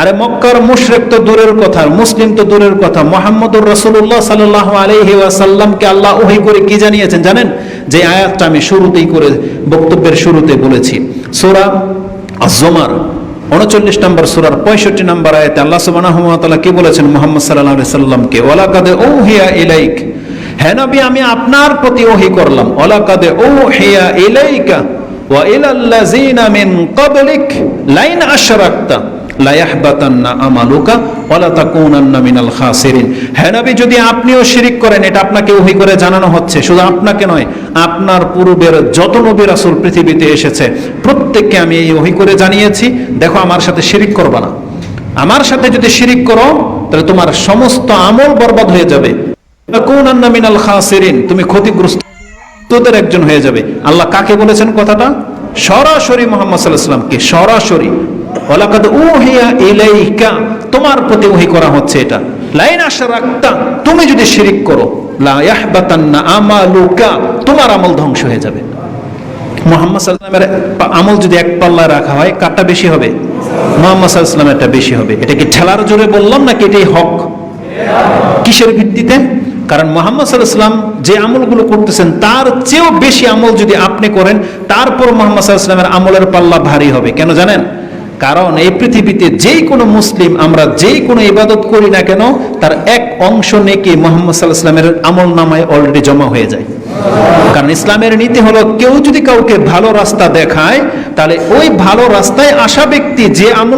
আরে মক্কার মুশরেক তো দূরের কথা, মুসলিম তো দূরের কথা। মোহাম্মদুর রসুল্লাহ সাল্লাহ আলহি ওয়াসাল্লামকে আল্লাহ ওহি করে কি জানিয়েছেন জানেন? যে আয়াতটা আমি শুরুতেই করে, বক্তব্যের শুরুতে বলেছি। সোরা জমার উনচল্লিশ নম্বর সুরার পঁয়ষট্টি নম্বর আয়াতে আল্লাহ তাআলা কি বলেছেন মুহাম্মদ আলাইহি সাল্লামকে ওয়ালাকাদ উহিয়া ইলাইক। হে নবী, আমি আপনার প্রতি ওহি করলাম। ওয়ালাকাদ উহিয়া ইলাইকা ওয়া ইলাল্লাযিনা মিন ক্বাবলিক লাইন আশরাকতা। লা ইয়াহবাতান্না আমালুকা ওয়া লা তাকুনান্না মিনাল খাসিরিন। হে নবী, যদি আপনিও শিরিক করেন, এটা আপনাকে ওহি করে জানানো হচ্ছে। শুধু আপনাকে নয়, আপনার পূর্বের যত নবী রাসূল পৃথিবীতে এসেছে, প্রত্যেককে আমি এই ওহি করে জানিয়েছি, দেখো আমার সাথে শিরিক করবা না। আমার সাথে যদি শিরিক করো, তাহলে তোমার সমস্ত আমল বরবাদ হয়ে যাবে। তাকুনান্না মিনাল খাসিরিন, তুমি ক্ষতিগ্রস্ত তোদের একজন হয়ে যাবে। আল্লাহ কাকে বলেছেন কথাটা? সরাসরি মোহাম্মদ সাল্লাহ সাল্লামকে সরাসরি। তোমার প্রতি ওহি করা হচ্ছে এটা। লাইন আশা রাখতা তুমি যদি শিরিক করো আমালুকা, তোমার আমল ধ্বংস হয়ে যাবে। মোহাম্মদ সাল্লামের আমল যদি এক পাল্লায় রাখা হয় বেশি হবে? মোহাম্মদ বেশি হবে। এটা কি ঠেলার জোরে বললাম নাকি এটাই হক? কিসের ভিত্তিতে? কারণ মোহাম্মদ সাল্লাম যে আমলগুলো করতেছেন, তার চেয়েও বেশি আমল যদি আপনি করেন, তারপর মোহাম্মদ সাল্লামের আমলের পাল্লা ভারী হবে। কেন জানেন? কারণ এই পৃথিবীতে যেই কোনো মুসলিম আমরা যেই কোনো ইবাদত করি না কেন, তার এক অংশ নেকি মোহাম্মদ সাল্লাহামের আমল নামায় অলরেডি জমা হয়ে যায়। কারণ ইসলামের নীতি হলো কেউ যদি কাউকে ভালো রাস্তা দেখায়, তাহলে ওই ভালো রাস্তায় আসা ব্যক্তি যে আমল